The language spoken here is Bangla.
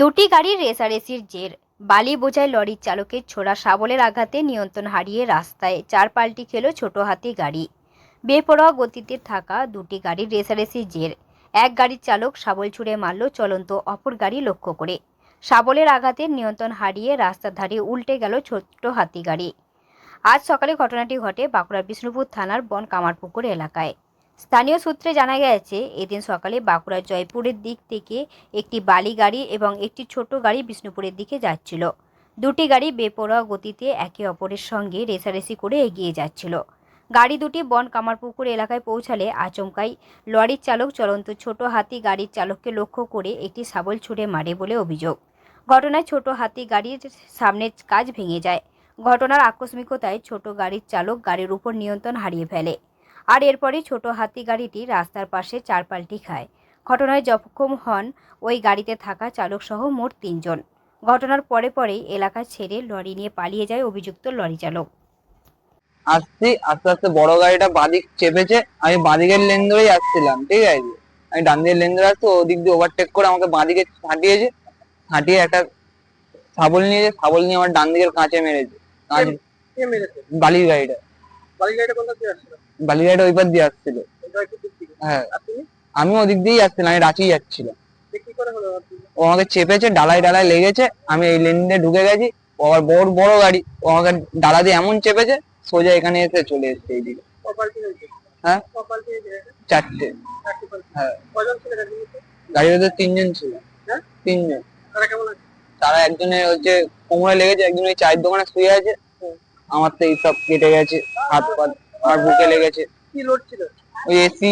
দুটি গাড়ির রেসারেসির জের। বালি বোঝায় লরির চালকের ছোড়া শাবলের আঘাতে নিয়ন্ত্রণ হারিয়ে রাস্তায় চার পাল্টি খেল ছোট হাতি গাড়ি। বেপরোয়া গতিতে থাকা দুটি গাড়ির রেসারেসির জের। এক গাড়ির চালক শাবল ছুড়ে মারল চলন্ত অপর গাড়ি লক্ষ্য করে। শাবলের আঘাতে নিয়ন্ত্রণ হারিয়ে রাস্তার ধারে উল্টে গেল ছোট্ট হাতি গাড়ি। আজ সকালে ঘটনাটি ঘটে বাঁকুড়ার বিষ্ণুপুর থানার বন কামারপুকুর এলাকায়। স্থানীয় সূত্রে জানা গেছে, এদিন সকালে বাঁকুড়া জয়পুরের দিক থেকে একটি বালি গাড়ি এবং একটি ছোট গাড়ি বিষ্ণুপুরের দিকে যাচ্ছিল। দুটি গাড়ি বেপরোয়া গতিতে একে অপরের সঙ্গে রেসারেসি করে এগিয়ে যাচ্ছিল। গাড়ি দুটি বন কামারপুকুর এলাকায় পৌঁছালে আচমকাই লরির চালক চলন্ত ছোট হাতি গাড়ির চালককে লক্ষ্য করে একটি শাবল ছুড়ে মারে বলে অভিযোগ। ঘটনায় ছোট হাতি গাড়ির সামনের কাজ ভেঙে যায়। ঘটনার আকস্মিকতায় ছোট গাড়ির চালক গাড়ির উপর নিয়ন্ত্রণ হারিয়ে ফেলে। আর এরপরই ছোট হাতি গাড়িটি রাস্তার পাশে চার পাল্টি খায়। ঘটনায় জখম হন ওই গাড়িতে থাকা চালকসহ মোট তিনজন। ঘটনার পরে পরেই এলাকা ছেড়ে লরি নিয়ে পালিয়ে যায় অভিযুক্ত লরি চালক। আসছি আস্তে আস্তে বড় গাড়িটা বাদিক চেপেছে আমি বাদিকের লেন ধরেই আসছিলাম ঠিক আছে? আমি ডান দিকের লেন ধরে আসছি ওদিক দিয়ে ওভারটেক করে আমাকে বাদিকে ছাটিয়েছে ছাটিয়ে একটা শাবল নিয়েছে শাবল নিয়ে আমার ডান দিকের কাঁচে মেরেছে কাঁচ মেরেছে? বালির গাড়িটা। বাড়ি গাড়িটা কোথা থেকে আসছিল। বালির গাড়িটা ওই পার দিয়ে আসছিল হ্যাঁ আমি ওদিক দিয়েই আসছিলাম আমি রাঁচি যাচ্ছিলাম? ও আমাকে চেপেছে ডালায় ডালায় লেগেছে আমি এই লেন দিয়ে ঢুকে গেছি। ও আবার বড় বড় গাড়ি ও আমাকে ডালা দিয়ে এমন চেপেছে সোজা এখানে এসে চলে এসছে এইদিকে। হ্যাঁ? চারটে। হ্যাঁ। গাড়ির মধ্যে? তিনজন ছিল। হ্যাঁ? তিনজন। তারা তারা একজনের হচ্ছে কোমরে লেগেছে একজন ওই চায়ের দোকানে শুয়ে আছে আমার তো এই সব কেটে গেছে হাত পা আর বুকে লেগেছে। কি লোড ছিল ওই এসি